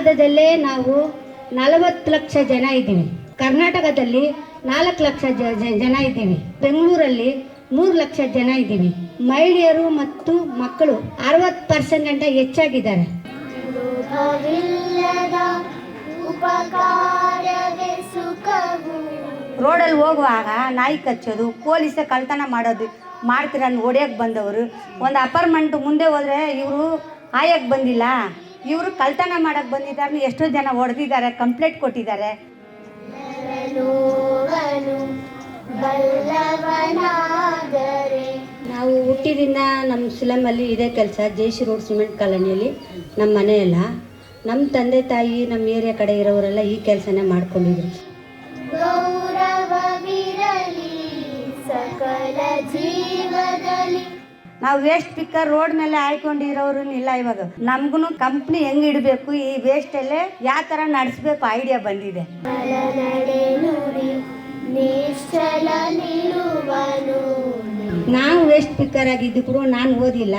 ಭಾರತದಲ್ಲೇ ನಾವು ನಲವತ್ತು ಲಕ್ಷ ಜನ ಇದ್ದೀವಿ. ಕರ್ನಾಟಕದಲ್ಲಿ ನಾಲ್ಕು ಲಕ್ಷ ಜನ ಇದ್ದೀವಿ. ಬೆಂಗಳೂರಲ್ಲಿ ಮೂರು ಲಕ್ಷ ಜನ ಇದ್ದೀವಿ. ಮಹಿಳೆಯರು ಮತ್ತು ಮಕ್ಕಳು ಅರವತ್ತು ಪರ್ಸೆಂಟ್ ಗಂಟ ಹೆಚ್ಚಾಗಿದ್ದಾರೆ. ರೋಡಲ್ಲಿ ಹೋಗುವಾಗ ನಾಯಿ ಕಚ್ಚೋದು ಪೊಲೀಸ ಕಳ್ತನ ಮಾಡೋದು ಮಾಡ್ತೀರ ಹೊಡಿಯೋಕ್ಕೆ ಬಂದವರು. ಒಂದು ಅಪಾರ್ಟ್ಮೆಂಟ್ ಮುಂದೆ ಹೋದ್ರೆ ಇವರು ಆಯಕ್ಕೆ ಬಂದಿಲ್ಲ. ಇವರು ಕಳ್ತನ ಮಾಡೋಕೆ ಬಂದಿದ್ದಾರೆ ಎಷ್ಟೋ ಜನ ಹೊಡೆದಿದ್ದಾರೆ ಕಂಪ್ಲೇಂಟ್ ಕೊಟ್ಟಿದ್ದಾರೆ. ನಾವು ಹುಟ್ಟಿದಿಂದ ನಮ್ಮ ಸಿಲಮಲ್ಲಿ ಇದೇ ಕೆಲಸ ಜೈಸಿ ರೋಡ್ ಸಿಮೆಂಟ್ ಕಾಲೋನಿಯಲ್ಲಿ ನಮ್ಮ ಮನೆಯಲ್ಲ. ನಮ್ಮ ತಂದೆ ತಾಯಿ ನಮ್ಮ ಏರಿಯಾ ಕಡೆ ಇರೋರೆಲ್ಲ ಈ ಕೆಲಸನೇ ಮಾಡ್ಕೊಂಡಿದ್ರು. ನಾವು ವೇಸ್ಟ್ ಪಿಕ್ಕರ್ ರೋಡ್ ಮೇಲೆ ಆಯ್ಕೊಂಡಿರೋರು ಇಲ್ಲ ಇವಾಗ. ನಮ್ಗು ಕಂಪ್ನಿ ಹೆಂಗ್ ಇಡಬೇಕು ಈ ವೇಸ್ಟ್ ಅಲ್ಲೇ ಯಾವ ತರ ನಡೆಸ್ಬೇಕು ಐಡಿಯಾ ಬಂದಿದೆ. ನಾವು ವೇಸ್ಟ್ ಪಿಕ್ಕರ್ ಆಗಿದ್ದು ಕೂಡ ನಾನು ಓದಿಲ್ಲ.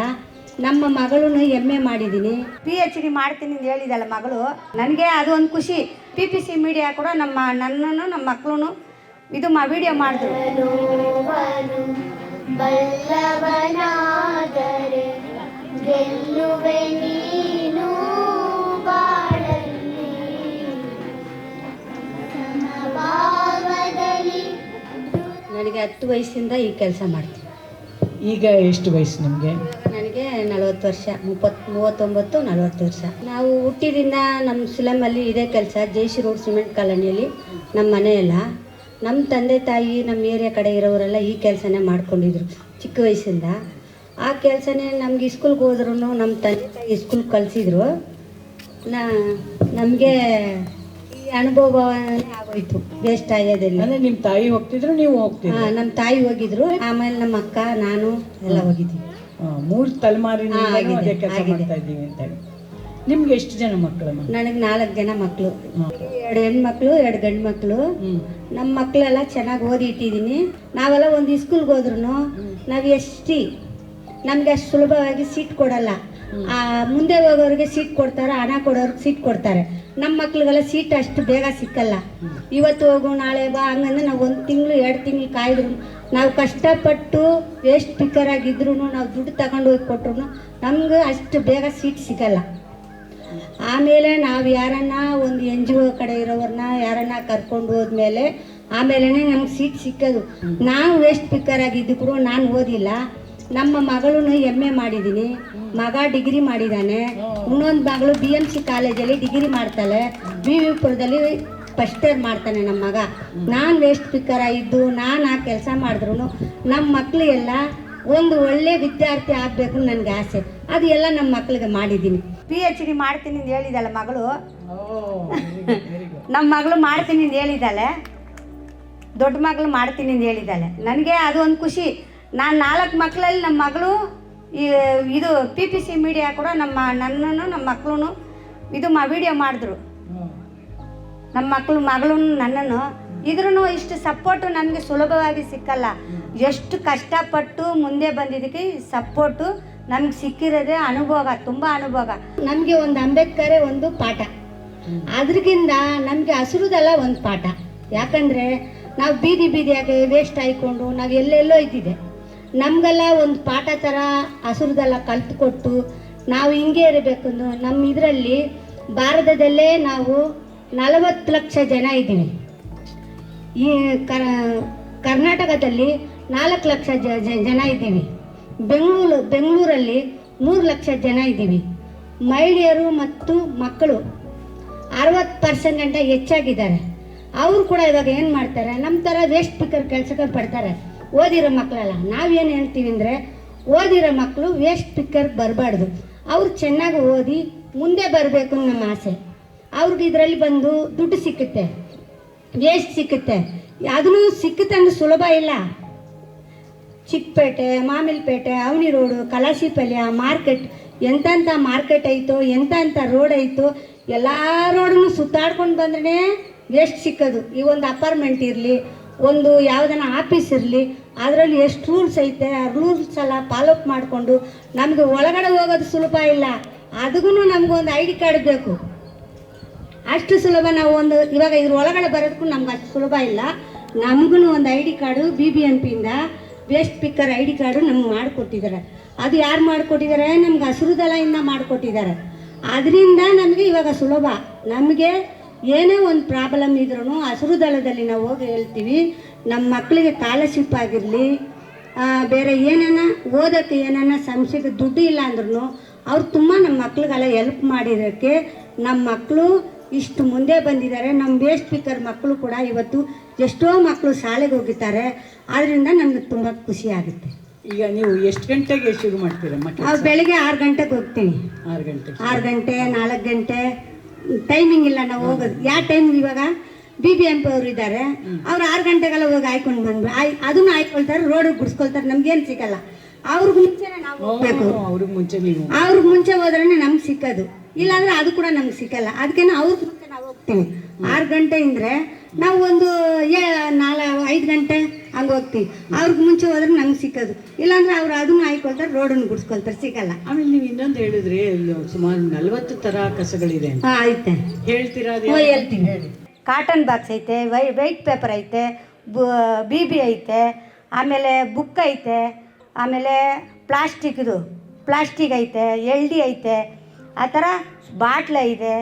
ನಮ್ಮ ಮಗಳನ್ನು ಎಂ ಎ ಮಾಡಿದ್ದೀನಿ ಪಿ ಎಚ್ ಡಿ ಮಾಡ್ತೀನಿ ಅಂತ ಹೇಳಿದಲ್ಲ ಮಗಳು. ನನಗೆ ಅದು ಒಂದು ಖುಷಿ. ಪಿ ಪಿ ಸಿ ಮೀಡಿಯಾ ಕೂಡ ನಮ್ಮ ನನ್ನನ್ನು ನಮ್ಮ ಮಕ್ಕಳು ಇದು ಮಾ ವಿಡಿಯೋ ಮಾಡಿದ್ರು. ಬಲ್ಲವನಾದರೆ ಗೆಲ್ಲುವೆ ನೀನು ಬಾಳಲ್ಲಿ. ಸಮಭಾವದಲ್ಲಿ ನನಗೆ ಹತ್ತು ವಯಸ್ಸಿಂದ ಈ ಕೆಲಸ ಮಾಡ್ತೀನಿ. ಈಗ ಎಷ್ಟು ವಯಸ್ಸು ನಿಮಗೆ? ನನಗೆ ನಲವತ್ತು ವರ್ಷ ಮುಪ್ಪತ್ತು ಮೂವತ್ತೊಂಬತ್ತು ನಲವತ್ತು ವರ್ಷ. ನಾವು ಹುಟ್ಟಿದಿಂದ ನಮ್ಮ ಸುಲಮಲ್ಲಿ ಇದೇ ಕೆಲಸ ಜೈಸಿ ರೋಡ್ ಸಿಮೆಂಟ್ ಕಾಲೋನಿಯಲ್ಲಿ ನಮ್ಮ ಮನೆಯಲ್ಲ. ನಮ್ಮ ತಂದೆ ತಾಯಿ ನಮ್ಮ ಏರಿಯಾ ಕಡೆ ಇರೋರೆಲ್ಲ ಈ ಕೆಲಸನೇ ಮಾಡ್ಕೊಂಡಿದ್ರು ಚಿಕ್ಕ ವಯಸ್ಸಿಂದ. ಆ ಕೆಲಸನೇ ನಮ್ಗೆ ಸ್ಕೂಲ್ಗೆ ಹೋದ್ರೂ ನಮ್ಮ ತಂದೆ ತಾಯಿ ಸ್ಕೂಲ್ ಕಲಿಸಿದ್ರು ನಾ ನಮಗೆ ಈ ಅನುಭವನೇ ಆಗೋಯ್ತು ವೇಸ್ಟ್ ಆಗೋದಿಲ್ಲ ಅಂದ್ರೆ ನಿಮ್ಮ ತಾಯಿ ಹೋಗ್ತಿದ್ರು ನೀವು ಹೋಗ್ತಿದ್ರು? ನಮ್ಮ ತಾಯಿ ಹೋಗಿದ್ರು ಆಮೇಲೆ ನಮ್ಮ ಅಕ್ಕ ನಾನು ಎಲ್ಲ ಹೋಗಿದ್ದೀವಿ. ಮೂರು ತಲೆಮಾರಿನ ಆಗಿದೆ, ಕೆಲಸ ಆಗಿದೆ. ಮಾಡ್ತಾ ಇದ್ದೀವಿ ಅಂತ ಹೇಳಿ. ನಿಮ್ಗೆ ಎಷ್ಟು ಜನ ಮಕ್ಕಳು ನನಗೆ ನಾಲ್ಕು ಜನ ಮಕ್ಕಳು. ಎರಡು ಹೆಣ್ಮಕ್ಳು ಎರಡು ಗಂಡು ಮಕ್ಕಳು ನಮ್ಮ ಮಕ್ಕಳೆಲ್ಲ ಚೆನ್ನಾಗಿ ಓದಿ ಇಟ್ಟಿದ್ದೀನಿ. ನಾವೆಲ್ಲ ಒಂದು ಸ್ಕೂಲ್ಗೆ ಹೋದ್ರು ನಾವು ಎಷ್ಟು? ನಮಗೆ ಅಷ್ಟು ಸುಲಭವಾಗಿ ಸೀಟ್ ಕೊಡಲ್ಲ. ಆ, ಮುಂದೆ ಹೋಗೋರಿಗೆ ಸೀಟ್ ಕೊಡ್ತಾರೆ ಹಣ ಕೊಡೋರ್ಗೆ ಸೀಟ್ ಕೊಡ್ತಾರೆ. ನಮ್ಮ ಮಕ್ಳಿಗೆಲ್ಲ ಸೀಟ್ ಅಷ್ಟು ಬೇಗ ಸಿಕ್ಕಲ್ಲ. ಇವತ್ತು ಹೋಗು ನಾಳೆ ಬಾ ಹಂಗಂದ್ರೆ ನಾವು ಒಂದು ತಿಂಗಳು ಎರಡು ತಿಂಗಳು ಕಾಯ್ದ್ರು ನಾವು ಕಷ್ಟಪಟ್ಟು ವೇಸ್ಟ್ ಪಿಕ್ಕರ್ ಆಗಿದ್ರು ನಾವು ದುಡ್ಡು ತಗೊಂಡು ಹೋಗಿ ಕೊಟ್ರು ನಮ್ಗೆ ಅಷ್ಟು ಬೇಗ ಸೀಟ್ ಸಿಗಲ್ಲ. ಆಮೇಲೆ ನಾವು ಯಾರನ್ನ ಒಂದು ಎನ್ ಜಿ ಒ ಕಡೆ ಇರೋವ್ರನ್ನ ಯಾರನ್ನ ಕರ್ಕೊಂಡು ಹೋದ್ಮೇಲೆ ಆಮೇಲೆ ನಮ್ಗೆ ಸೀಟ್ ಸಿಕ್ಕೋದು. ನಾನು ವೇಸ್ಟ್ ಪಿಕ್ಕರ್ ಆಗಿದ್ದು ಕೂಡ ನಾನು ಓದಿಲ್ಲ. ನಮ್ಮ ಮಗಳನ್ನು ಎಂ ಎ ಮಾಡಿದ್ದೀನಿ ಮಗ ಡಿಗ್ರಿ ಮಾಡಿದ್ದಾನೆ ಇನ್ನೊಂದು ಮಗಳು ಬಿ ಎಂ ಸಿ ಕಾಲೇಜಲ್ಲಿ ಡಿಗ್ರಿ ಮಾಡ್ತಾಳೆ. ಬಿ ವಿ ಪುರದಲ್ಲಿ ಫಸ್ಟ್ ಇಯರ್ ಮಾಡ್ತಾನೆ ನಮ್ಮ ಮಗ. ನಾನು ವೇಸ್ಟ್ ಪಿಕ್ಕರ್ ಇದ್ದು ನಾನು ಆ ಕೆಲಸ ಮಾಡಿದ್ರು ನಮ್ಮ ಮಕ್ಕಳು ಎಲ್ಲ ಒಂದು ಒಳ್ಳೆ ವಿದ್ಯಾರ್ಥಿ ಆಗಬೇಕು ನನಗೆ ಆಸೆ. ಅದು ಎಲ್ಲ ನಮ್ಮ ಮಕ್ಕಳಿಗೆ ಮಾಡಿದ್ದೀನಿ ಪಿ ಎಚ್ ಡಿ ಮಾಡ್ತೀನಿ ಅಂತ ಹೇಳಿದಾಳೆ ಮಗಳು. ನಮ್ಮ ಮಗಳು ಮಾಡ್ತೀನಿ ಅಂತ ಹೇಳಿದ್ದಾಳೆ ದೊಡ್ಡ ಮಗಳು ಮಾಡ್ತೀನಿ ಅಂತ ಹೇಳಿದ್ದಾಳೆ ನನಗೆ ಅದು ಒಂದು ಖುಷಿ. ನಾನು ನಾಲ್ಕು ಮಕ್ಕಳಲ್ಲಿ ನಮ್ಮ ಮಗಳು ಈ ಇದು ಪಿ ಪಿ ಸಿ ಮೀಡಿಯಾ ಕೂಡ ನಮ್ಮ ನನ್ನನ್ನು ನಮ್ಮ ಮಕ್ಕಳು ಇದು ಮಾ ವಿಡಿಯೋ ಮಾಡಿದ್ರು. ನಮ್ಮ ಮಕ್ಕಳು ಮಗಳು ನನ್ನನ್ನು. ಇದ್ರೂ ಇಷ್ಟು ಸಪೋರ್ಟು ನನಗೆ ಸುಲಭವಾಗಿ ಸಿಕ್ಕಲ್ಲ. ಎಷ್ಟು ಕಷ್ಟಪಟ್ಟು ಮುಂದೆ ಬಂದಿದ್ದಕ್ಕೆ ಸಪೋರ್ಟು ನಮ್ಗೆ ಸಿಕ್ಕಿರೋದೇ ಅನುಭೋಗ ತುಂಬ ಅನುಭವ ನಮಗೆ ಒಂದು ಅಂಬೇಡ್ಕರೇ ಒಂದು ಪಾಠ. ಅದ್ರಗಿಂತ ನಮಗೆ ಹಸಿರುದೆಲ್ಲ ಒಂದು ಪಾಠ. ಯಾಕಂದರೆ ನಾವು ಬೀದಿ ಬೀದಿಯಾಗಿ ವೇಸ್ಟ್ ಆಯ್ಕೊಂಡು ನಾವು ಎಲ್ಲೆಲ್ಲೋ ಇದ್ದಿದೆ. ನಮಗೆಲ್ಲ ಒಂದು ಪಾಠ ಥರ ಹಸಿರುದೆಲ್ಲ ಕಲ್ತುಕೊಟ್ಟು ನಾವು ಹಿಂಗೆ ಇರಬೇಕು ನಮ್ಮ ಇದರಲ್ಲಿ ಭಾರತದಲ್ಲೇ ನಾವು ನಲವತ್ತು ಲಕ್ಷ ಜನ ಇದ್ದೀವಿ. ಈ ಕರ್ ಕರ್ನಾಟಕದಲ್ಲಿ ನಾಲ್ಕು ಲಕ್ಷ ಜನ ಇದ್ದೀವಿ. ಬೆಂಗಳೂರು, ಬೆಂಗಳೂರಲ್ಲಿ ಮೂರು ಲಕ್ಷ ಜನ ಇದ್ದೀವಿ. ಮಹಿಳೆಯರು ಮತ್ತು ಮಕ್ಕಳು. ಅರವತ್ತು ಪರ್ಸೆಂಟ್ ಗಂಟ ಹೆಚ್ಚಾಗಿದ್ದಾರೆ. ಅವರು ಕೂಡ ಇವಾಗ ಏನು ಮಾಡ್ತಾರೆ? ನಮ್ಮ ಥರ ವೇಸ್ಟ್ ಪಿಕ್ಕರ್ ಕೆಲಸಕ್ಕೆ ಪಡ್ತಾರೆ ಓದಿರೋ ಮಕ್ಕಳೆಲ್ಲ ನಾವೇನು ಹೇಳ್ತೀವಿ ಅಂದರೆ, ಓದಿರೋ ಮಕ್ಕಳು ವೇಸ್ಟ್ ಪಿಕ್ಕರ್ ಬರಬಾರ್ದು. ಅವ್ರು ಚೆನ್ನಾಗಿ ಓದಿ ಮುಂದೆ ಬರಬೇಕು ನಮ್ಮ ಆಸೆ. ಅವ್ರಿಗೆ ಇದರಲ್ಲಿ ಬಂದು ದುಡ್ಡು ಸಿಕ್ಕುತ್ತೆ. ವೇಸ್ಟ್ ಸಿಕ್ಕುತ್ತೆ. ಅದನ್ನು ಸಿಕ್ಕುತ್ತೆ ಅಂದ್ರೆ ಸುಲಭ ಇಲ್ಲ. ಚಿಕ್ಕಪೇಟೆ, ಮಾಮಿಲ್ಪೇಟೆ, ಅವನಿ ರೋಡು, ಕಲಾಶಿಪಲ್ಯ, ಮಾರ್ಕೆಟ್, ಎಂತೆಂಥ ಮಾರ್ಕೆಟ್ ಐತೋ, ಎಂತೆಂಥ ರೋಡ್ ಐತೋ, ಎಲ್ಲ ರೋಡನ್ನು ಸುತ್ತಾಡ್ಕೊಂಡು ಬಂದ್ರೆ ಎಷ್ಟು ಸಿಕ್ಕೋದು. ಈ ಒಂದು ಅಪಾರ್ಟ್ಮೆಂಟ್ ಇರಲಿ, ಒಂದು ಯಾವುದನ್ನ ಆಫೀಸ್ ಇರಲಿ, ಅದರಲ್ಲಿ ಎಷ್ಟು ರೂಲ್ಸ್ ಐತೆ, ಆ ರೂಲ್ಸ್ ಎಲ್ಲ ಫಾಲೋಅಪ್ ಮಾಡಿಕೊಂಡು ನಮಗೆ ಒಳಗಡೆ ಹೋಗೋದು ಸುಲಭ ಇಲ್ಲ. ಅದಕ್ಕೂ ನಮಗೊಂದು ಐ ಡಿ ಕಾರ್ಡ್ ಬೇಕು. ಅಷ್ಟು ಸುಲಭ ನಾವು ಒಂದು, ಇವಾಗ ಇದ್ರ ಒಳಗಡೆ ಬರೋದಕ್ಕೂ ನಮ್ಗೆ ಅಷ್ಟು ಸುಲಭ ಇಲ್ಲ. ನಮಗೂ ಒಂದು I D card B B M ಪಿಯಿಂದ waste picker I D card ನಮ್ಗೆ ಮಾಡಿಕೊಟ್ಟಿದ್ದಾರೆ ಅದು ಯಾರು ಮಾಡಿಕೊಟ್ಟಿದ್ದಾರೆ ನಮ್ಗೆ ಹಸಿರು ದಳದಿಂದ ಮಾಡಿಕೊಟ್ಟಿದ್ದಾರೆ ಅದರಿಂದ ನಮಗೆ ಇವಾಗ ಸುಲಭ. ನಮಗೆ ಏನೇ ಒಂದು ಪ್ರಾಬ್ಲಮ್ ಇದ್ರೂ ಹಸಿರು ದಳದಲ್ಲಿ ನಾವು ಹೋಗಿ ಹೇಳ್ತೀವಿ. ನಮ್ಮ ಮಕ್ಕಳಿಗೆ ಸ್ಕಾಲರ್ಶಿಪ್ ಆಗಿರಲಿ ಬೇರೆ ಏನಾನ, ಓದೋಕ್ಕೆ ಏನನ್ನ ಸಂಶಯಕ್ಕೆ ದುಡ್ಡು ಇಲ್ಲ ಅಂದ್ರೂ ಅವ್ರು ತುಂಬ ನಮ್ಮ ಮಕ್ಳಿಗೆಲ್ಲ ಹೆಲ್ಪ್ ಮಾಡಿರೋಕ್ಕೆ ನಮ್ಮ ಮಕ್ಕಳು ಇಷ್ಟು ಮುಂದೆ ಬಂದಿದ್ದಾರೆ. ನಮ್ಮ ವೇಸ್ಟ್ ಸ್ಪೀಕರ್ ಮಕ್ಕಳು ಕೂಡ ಇವತ್ತು ಎಷ್ಟೋ ಮಕ್ಕಳು ಶಾಲೆಗೆ ಹೋಗಿದ್ದಾರೆ. ಆದ್ದರಿಂದ ನಮ್ಗೆ ತುಂಬ ಖುಷಿ ಆಗುತ್ತೆ. ಈಗ ನೀವು ಎಷ್ಟು ಗಂಟೆಗೆ ಶುರು ಮಾಡ್ತೀರಾ ಬೆಳಿಗ್ಗೆ ಆರು ಗಂಟೆಗೆ ಹೋಗ್ತೀನಿ ಆರು ಗಂಟೆ. ಆರು ಗಂಟೆ ನಾಲ್ಕು ಗಂಟೆ ಟೈಮಿಂಗ್ ಇಲ್ಲ ನಾವು ಹೋಗೋದು. ಯಾವ ಟೈಮ್ ಇವಾಗ? ಬಿ ಬಿ ಎಂ ಪಿ ಅವರು ಇದ್ದಾರೆ. ಅವ್ರು ಆರು ಗಂಟೆಗೆಲ್ಲ ಹೋಗಿ ಆಯ್ಕೊಂಡು ಬಂದ್ವಿ ಆಯ್ ಅದನ್ನು ಆಯ್ಕೊಳ್ತಾರೆ ರೋಡ್ ಗುಡಿಸ್ಕೊಳ್ತಾರೆ ನಮ್ಗೇನು ಸಿಗಲ್ಲ. ಅವ್ರಿಗೆ ಮುಂಚೆನೆ ನಾವು ಹೋಗ್ಬೇಕು ಅವ್ರಿಗೆ ಮುಂಚೆ ನೀವು. ಅವ್ರಿಗೆ ಮುಂಚೆ ಹೋದ್ರೆ ನಮ್ಗೆ ಸಿಕ್ಕೋದು. ಇಲ್ಲಾಂದ್ರೆ ಅದು ಕೂಡ ನಮ್ಗೆ ಸಿಕ್ಕಲ್ಲ ಅದಕ್ಕೆ ಅವ್ರ ಮುಂಚೆ ನಾವು ಹೋಗ್ತೀವಿ. ಆರು ಗಂಟೆ ಅಂದ್ರೆ ನಾವು ಒಂದು ಏ ನಾಲ ಐದು ಗಂಟೆ ಹಂಗೆ ಹೋಗ್ತೀವಿ. ಅವ್ರಿಗೆ ಮುಂಚೆ ಹೋದ್ರೆ ನಮ್ಗೆ ಸಿಕ್ಕೋದು. ಇಲ್ಲಾಂದ್ರೆ ಅವ್ರು ಅದನ್ನು ಹಾಯ್ಕೊಳ್ತಾರೆ ರೋಡನ್ನು ಗುಡಿಸ್ಕೊಳ್ತಾರೆ ಸಿಗಲ್ಲ. ಆಮೇಲೆ ನೀವು ಇನ್ನೊಂದು ಹೇಳಿದ್ರಿ ಸುಮಾರು ನಲ್ವತ್ತು ತರ ಕಸಗಳಿದೆ ಐತೆ. ಹೇಳ್ತೀರಾ ಹೇಳ್ತೀನಿ. ಕಾಟನ್ ಬಾಕ್ಸ್ ಐತೆ ವೈ ವೈಟ್ ಪೇಪರ್ ಐತೆ ಬಿ ಬಿ ಐತೆ ಆಮೇಲೆ ಬುಕ್ ಐತೆ ಆಮೇಲೆ ಪ್ಲಾಸ್ಟಿಕ್ದು ಪ್ಲಾಸ್ಟಿಕ್ ಐತೆ ಎಲ್ ಡಿ ಐತೆ ಆ ಥರ ಬಾಟ್ಲ ಐತೆ,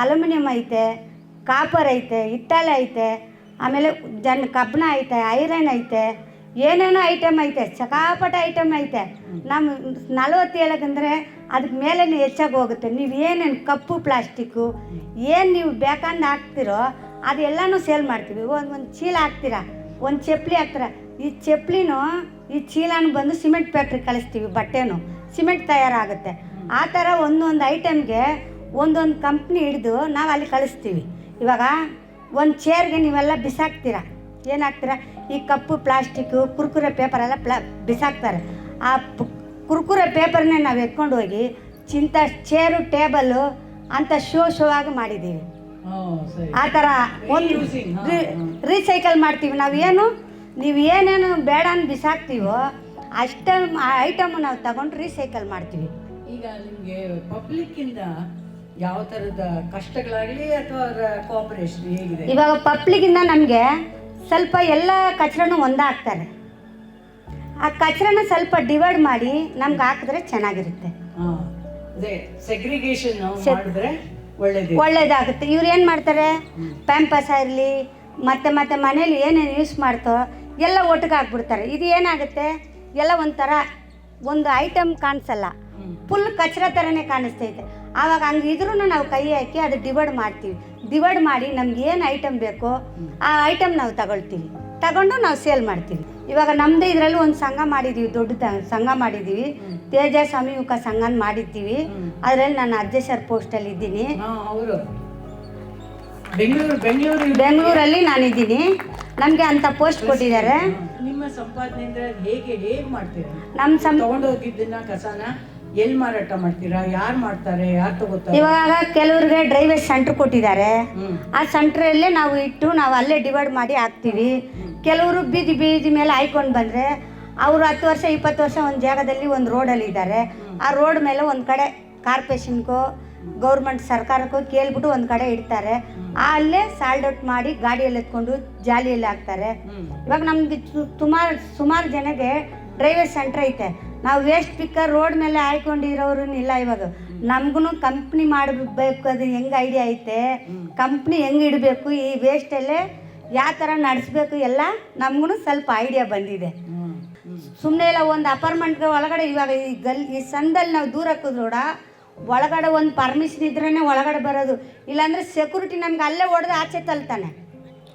ಅಲ್ಯೂಮಿನಿಯಂ ಐತೆ ಕಾಪರ್ ಐತೆ ಹಿತ್ತಾಳೆ ಐತೆ, ಆಮೇಲೆ ಜನ್ ಕಬ್ಬಿಣ ಐತೆ ಐರನ್ ಐತೆ, ಏನೇನೋ ಐಟಮ್ ಐತೆ, ಚಕಾಪಟ ಐಟಮ್ ಐತೆ. ನಮ್ಮ ನಲವತ್ತು ಹೇಳಕ್ಕಂದ್ರೆ ಅದಕ್ಕೆ ಮೇಲೆ ಹೆಚ್ಚಾಗಿ ಹೋಗುತ್ತೆ. ನೀವು ಏನೇನು ಕಪ್ಪು ಪ್ಲಾಸ್ಟಿಕ್ಕು ಏನು ನೀವು ಬೇಕಂದು ಹಾಕ್ತಿರೋ ಅದೆಲ್ಲನೂ ಸೇಲ್ ಮಾಡ್ತೀವಿ. ಒಂದು ಒಂದು ಚೀಲ ಹಾಕ್ತೀರಾ? ಒಂದು ಚಪ್ಪಲಿ ಹಾಕ್ತೀರಾ? ಈ ಚಪ್ಪಲಿನೂ ಈ ಚೀಲನೂ ಬಂದು ಸಿಮೆಂಟ್ ಫ್ಯಾಕ್ಟ್ರಿಗೆ ಕಳಿಸ್ತೀವಿ ಬಟ್ಟೆನೂ. ಸಿಮೆಂಟ್ ತಯಾರಾಗುತ್ತೆ. ಆ ಥರ ಒಂದೊಂದು ಐಟಮ್ಗೆ ಒಂದೊಂದು ಕಂಪ್ನಿ ಹಿಡಿದು ನಾವು ಅಲ್ಲಿ ಕಳಿಸ್ತೀವಿ. ಇವಾಗ ಒಂದು ಚೇರ್ಗೆ ನೀವೆಲ್ಲ ಬಿಸಾಕ್ತೀರ? ಏನಾಗ್ತೀರ? ಈ ಕಪ್ಪು ಪ್ಲಾಸ್ಟಿಕ್ಕು ಕುರ್ಕುರೆ ಪೇಪರ್ ಎಲ್ಲ ಪ್ಲಾ ಬಿಸಾಕ್ತಾರೆ. ಆ ಕುರ್ಕುರೆ ಪೇಪರ್ನೇ ನಾವು ಎತ್ಕೊಂಡು ಹೋಗಿ ಚಿಂತ ಚೇರು ಟೇಬಲು ಅಂತ ಶೋ ಶೋ ಆಗಿ ಮಾಡಿದ್ದೀವಿ. ಆ ಥರ ಒಂದು. ರೀಸೈಕಲ್ ಮಾಡ್ತೀವಿ. ನಾವು ಏನು ನೀವು ಏನೇನು ಬೇಡ ಅಂತ ಬಿಸಾಕ್ತೀವೋ ಅಷ್ಟ ಐಟಮ್ ನಾವು ತಗೊಂಡು ರೀಸೈಕಲ್ ಮಾಡ್ತೀವಿ. ಈಗ ನಿಮಗೆ ಪಬ್ಲಿಕ್ ಇಂದ ಯಾವ ತರದ ಕಷ್ಟಗಳಾಗಲಿ ಅಥವಾ ಕೋಆಪರೇಷನ್ ಹೇಗಿದೆ? ಇವಾಗ ಪಬ್ಲಿಕ್ಕಿಂದ ನಮಗೆ ಸ್ವಲ್ಪ ಎಲ್ಲ ಕಚ್ರನೂ ಒಂದಾಗ್ತಾರೆ. ಆ ಕಚ್ರನ ಸ್ವಲ್ಪ ಡಿವೈಡ್ ಮಾಡಿ ನಮ್ಗೆ ಹಾಕಿದ್ರೆ ಚೆನ್ನಾಗಿರುತ್ತೆ. ಸೆಗ್ರಿಗೇಷನ್ ಮಾಡಿದ್ರೆ ಒಳ್ಳೇದು ಒಳ್ಳೇದಾಗುತ್ತೆ. ಇವ್ರು ಏನು ಮಾಡ್ತಾರೆ? ಪ್ಯಾಂಪಸ್ ಇರಲಿ ಮತ್ತೆ ಮತ್ತೆ ಮನೇಲಿ ಏನೇನು ಯೂಸ್ ಮಾಡ್ತೋ ಎಲ್ಲ ಒಟ್ಟಿಗೆ ಹಾಕ್ಬಿಡ್ತಾರೆ. ಇದು ಏನಾಗುತ್ತೆ? ಎಲ್ಲ ಒಂಥರ ಒಂದು ಐಟಮ್ ಕಾಣಿಸಲ್ಲ. ಫುಲ್ ಕಚ್ರ ಥರನೇ ಕಾಣಿಸ್ತೈತೆ. ಆವಾಗ ಹಂಗೆ ಇದ್ರೂ ನಾವು ಕೈ ಹಾಕಿ ಅದು ಡಿವೈಡ್ ಮಾಡ್ತೀವಿ. ಡಿವೈಡ್ ಮಾಡಿ ನಮ್ಗೆ ಏನು ಐಟಮ್ ಬೇಕೋ ಆ ಐಟಮ್ ನಾವು ತಗೊಳ್ತೀವಿ. ತಗೊಂಡು ನಾವು ಸೇಲ್ ಮಾಡ್ತೀವಿ. ಇವಾಗ ನಮ್ಮದೇ ಇದರಲ್ಲಿ ಒಂದು ಸಂಘ ಮಾಡಿದ್ದೀವಿ ದೊಡ್ಡ ಸಂಘ ಮಾಡಿದ್ದೀವಿ ತೇಜ ಸಮಯುಕ ಸಂಘ ಮಾಡಿದ್ದೀವಿ. ಅದರಲ್ಲಿ ನಾನು ಅಧ್ಯಕ್ಷರ ಪೋಸ್ಟಲ್ಲಿ ಇದ್ದೀನಿ. ಬೆಂಗಳೂರಲ್ಲಿ ನಾನಿದ್ದೀನಿ. ನಮಗೆ ಅಂತ ಪೋಸ್ಟ್ ಕೊಟ್ಟಿದ್ದಾರೆ. ನಿಮ್ಮ ಸಂಪಾದನೆ ಹೇಗೆ ಹೇಗೆ ಮಾಡ್ತೀರಾ? ನಮ್ಮ ಕಸನ? ಎಲ್ಲಿ ಮಾರಾಟ ಮಾಡ್ತೀರಾ? ಯಾರು ಮಾಡ್ತಾರೆ? ಯಾರು ತಗೋತಾರೆ? ಇವಾಗ ಕೆಲವ್ರಿಗೆ ಡ್ರೈವರ್ ಸೆಂಟ್ರ್ ಕೊಟ್ಟಿದ್ದಾರೆ. ಆ ಸೆಂಟ್ರಲ್ಲೇ ನಾವು ಇಟ್ಟು ನಾವು ಅಲ್ಲೇ ಡಿವೈಡ್ ಮಾಡಿ ಹಾಕ್ತೀವಿ. ಕೆಲವರು ಬೀದಿ ಬೀದಿ ಮೇಲೆ ಹಾಯ್ಕೊಂಡು ಬಂದರೆ ಅವರು ಹತ್ತು ವರ್ಷ ಇಪ್ಪತ್ತು ವರ್ಷ ಒಂದು ಜಾಗದಲ್ಲಿ ಒಂದು ರೋಡಲ್ಲಿ ಇದ್ದಾರೆ. ಆ ರೋಡ್ ಮೇಲೆ ಒಂದು ಕಡೆ ಕಾರ್ಪೊರೇಷನ್ಗೋ ಗೌರ್ಮೆಂಟ್ ಸರ್ಕಾರಕ್ಕೂ ಕೇಳ್ಬಿಟ್ಟು ಒಂದು ಕಡೆ ಇಡ್ತಾರೆ. ಆ ಅಲ್ಲೇ ಸಾಲ್ಡ್ ಔಟ್ ಮಾಡಿ ಗಾಡಿಯಲ್ಲಿ ಎತ್ಕೊಂಡು ಜಾಲಿಯಲ್ಲಿ ಹಾಕ್ತಾರೆ. ಇವಾಗ ನಮ್ಗೆ ಸುಮಾರು ಸುಮಾರು ಜನಗೆ ಡ್ರೈವರ್ ಸೆಂಟ್ರ್ ಐತೆ. ನಾವು ವೇಸ್ಟ್ ಪಿಕ್ಕರ್ ರೋಡ್ ಮೇಲೆ ಆಯ್ಕೊಂಡಿರೋರು ಇಲ್ಲ ಇವಾಗ. ನಮ್ಗೂ ಕಂಪ್ನಿ ಮಾಡಬೇಕು ಅದು ಹೆಂಗೆ ಐಡಿಯಾ ಐತೆ ಕಂಪ್ನಿ ಹೆಂಗೆ ಇಡಬೇಕು, ಈ ವೇಸ್ಟಲ್ಲೇ ಯಾವ ಥರ ನಡೆಸ್ಬೇಕು ಎಲ್ಲ ನಮ್ಗೂ ಸ್ವಲ್ಪ ಐಡಿಯಾ ಬಂದಿದೆ. ಸುಮ್ಮನೆ ಇಲ್ಲ, ಒಂದು ಅಪಾರ್ಟ್ಮೆಂಟ್ಗೆ ಒಳಗಡೆ ಇವಾಗ ಈ ಗಲ್, ಈ ಸಂದಲ್ಲಿ ನಾವು ದೂರ ಕೂತ್ರೋಡ ಒಳಗಡೆ ಒಂದು ಪರ್ಮಿಷನ್ ಇದ್ರೇ ಒಳಗಡೆ ಬರೋದು. ಇಲ್ಲಾಂದರೆ ಸೆಕ್ಯೂರಿಟಿ ನಮ್ಗೆ ಅಲ್ಲೇ ಹೊಡೆದು ಆಚೆ ತಲ್ತಾನೆ.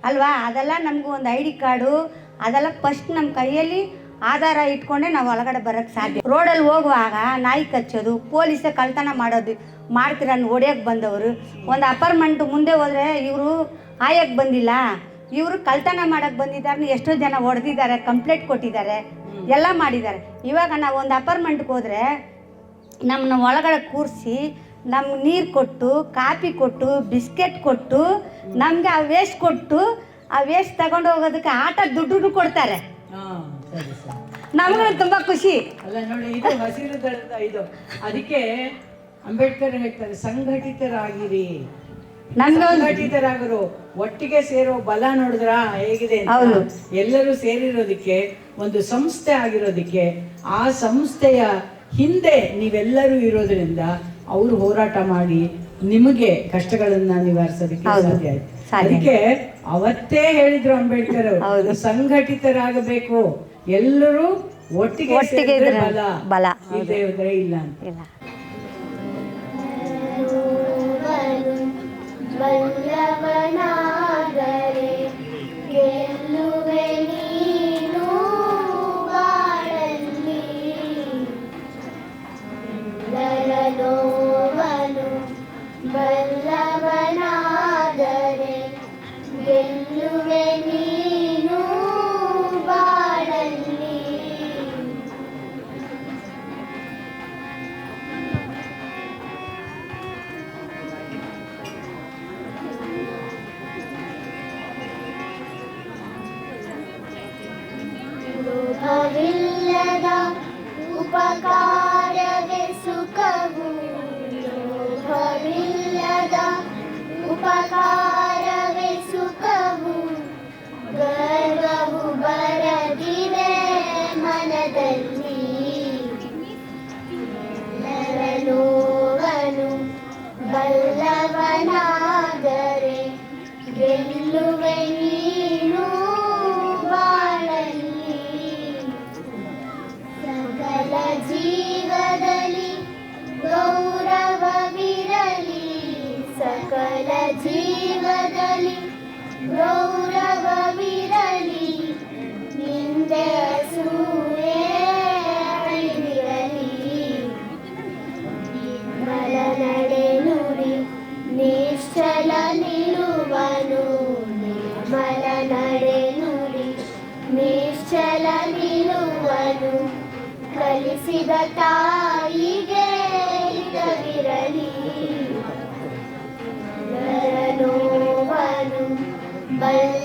ಅಲ್ವಾ? ಅದೆಲ್ಲ ನಮಗೂ ಒಂದು ಐ ಡಿ ಕಾರ್ಡು, ಅದೆಲ್ಲ ಫಸ್ಟ್ ನಮ್ಮ ಕೈಯಲ್ಲಿ ಆಧಾರ ಇಟ್ಕೊಂಡೆ ನಾವು ಒಳಗಡೆ ಬರೋಕ್ಕೆ ಸಾಧ್ಯ. ರೋಡಲ್ಲಿ ಹೋಗುವಾಗ ನಾಯಿ ಕಚ್ಚೋದು, ಪೊಲೀಸೇ ಕಳ್ತನ ಮಾಡೋದು, ಮಾಡ್ತೀರ ಹೊಡಿಯೋಕ್ಕೆ ಬಂದವರು. ಒಂದು ಅಪಾರ್ಟ್ಮೆಂಟ್ ಮುಂದೆ ಹೋದ್ರೆ ಇವರು ಆಯಕ್ಕೆ ಬಂದಿಲ್ಲ. ಇವರು ಕಳ್ತನ ಮಾಡಕ್ಕೆ ಬಂದಿದ್ದಾರೆ ಎಷ್ಟೋ ಜನ ಹೊಡೆದಿದ್ದಾರೆ, ಕಂಪ್ಲೇಂಟ್ ಕೊಟ್ಟಿದ್ದಾರೆ, ಎಲ್ಲ ಮಾಡಿದ್ದಾರೆ. ಇವಾಗ ನಾವು ಒಂದು ಅಪಾರ್ಟ್ಮೆಂಟ್ಗೆ ಹೋದರೆ ನಮ್ಮನ್ನ ಒಳಗಡೆ ಕೂರಿಸಿ ನಮ್ಗೆ ನೀರು ಕೊಟ್ಟು, ಕಾಫಿ ಕೊಟ್ಟು, ಬಿಸ್ಕೆಟ್ ಕೊಟ್ಟು, ನಮಗೆ ಆ ವೇಸ್ಟ್ ಕೊಟ್ಟು, ಆ ವೇಸ್ಟ್ ತಗೊಂಡು ಹೋಗೋದಕ್ಕೆ ಆಟ ದುಡ್ಡು ಕೊಡ್ತಾರೆ. ನಮಗೂ ತುಂಬಾ ಖುಷಿ. ಅಲ್ಲ ನೋಡಿ ಇದು ಹಸಿರು ದಳದ ಇದು. ಅದಕ್ಕೆ ಅಂಬೇಡ್ಕರ್ ಹೇಳ್ತಾರೆ ಸಂಘಟಿತರಾಗಿರಿ. ಸಂಘಟಿತರಾಗರು. ಒಟ್ಟಿಗೆ ಸೇರೋ ಬಲ ನೋಡಿದ್ರ? ಹೇಗಿದೆ ಅಂತ? ಎಲ್ಲರೂ ಸೇರಿರೋದಕ್ಕೆ ಒಂದು ಸಂಸ್ಥೆ ಆಗಿರೋದಕ್ಕೆ ಆ ಸಂಸ್ಥೆಯ ಹಿಂದೆ ನೀವೆಲ್ಲರೂ ಇರೋದ್ರಿಂದ ಅವರು ಹೋರಾಟ ಮಾಡಿ ನಿಮಗೆ ಕಷ್ಟಗಳನ್ನ ನಿವಾರಿಸೋದಕ್ಕೆ. ಸಾಧ್ಯ ಆಯ್ತು. ಅದಕ್ಕೆ ಅವತ್ತೇ ಹೇಳಿದ್ರು ಅಂಬೇಡ್ಕರ್ ಅವರು, ಸಂಘಟಿತರಾಗಬೇಕು. ಎಲ್ಲರೂ ಒಟ್ಟಿಗೆ ಒಟ್ಟಿಗೆ ಬಲ. ಬಲ, ಇಲ್ಲದೆ ಇಲ್ಲ ಅಂತ. ಬಲ್ಲವನಾದರೆ ಗೆಲ್ಲುವೆ ನೀನು ಕಲಿಸಿದ ತಾಯಿಗೆ ಹಿತವಿರಲಿ.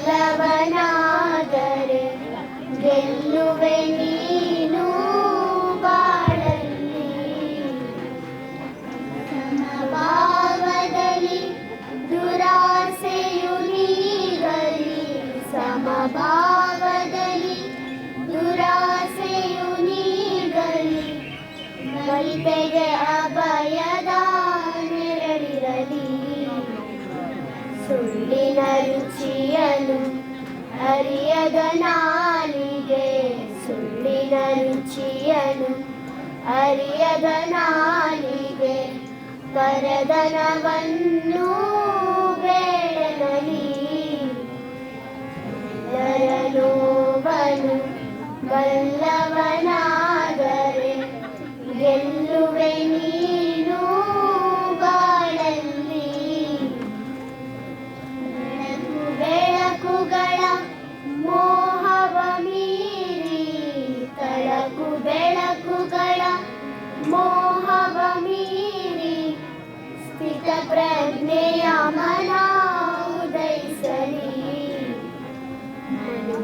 ಎಲ್ಲರ ಸುಳ್ಳಿನ ರುಚಿಯನು ಅರಿಯದ ನಾಲಿಗೆ ಸುಳ್ಳಿನ ರುಚಿಯನು ಅರಿಯದ ನಾಲಿಗೆ ಕರದನವನ್ನು ಬೇಡನಲಿ. ಎಲ್ಲರ ನೋವನು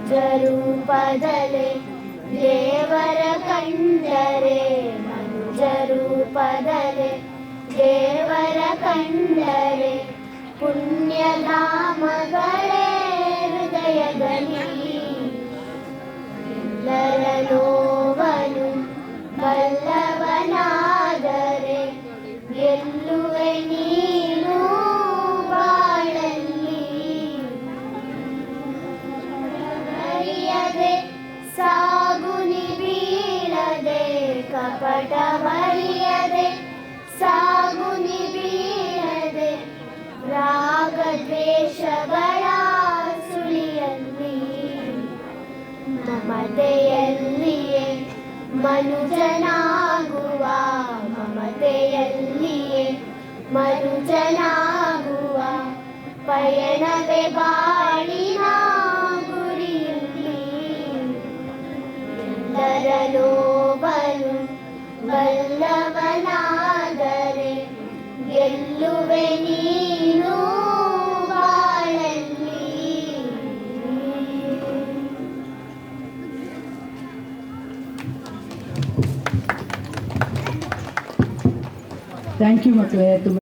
ಮನುಜ ರೂಪದಲೆ ದೇವರ ಕಂಡರೆ ಮನುಜ ರೂಪದಲೆ ದೇವರ ಕಂಡರೆ ಪುಣ್ಯಧಾಮಗಳೇ ಹೃದಯದಲ್ಲಿ ಎಲ್ಲರ ಕಪಟ ಮರೆಯದೆ ಸಾಗುನಿ ಬೀಳದೆ ರಾಗ ದ್ವೇಷಗಳ ಸುಳಿಯಲ್ಲಿ ಮಮತೆಯಲ್ಲಿಯೇ ಮನುಜನಾಗುವ ಮಮತೆಯಲ್ಲಿಯೇ ಮನುಜನಾಗುವ ಪಯಣವೇ ಬಾಳಿನ ಥ್ಯಾಂಕ್ ಯು ಮಕ್ಕಳೇ ತುಂಬ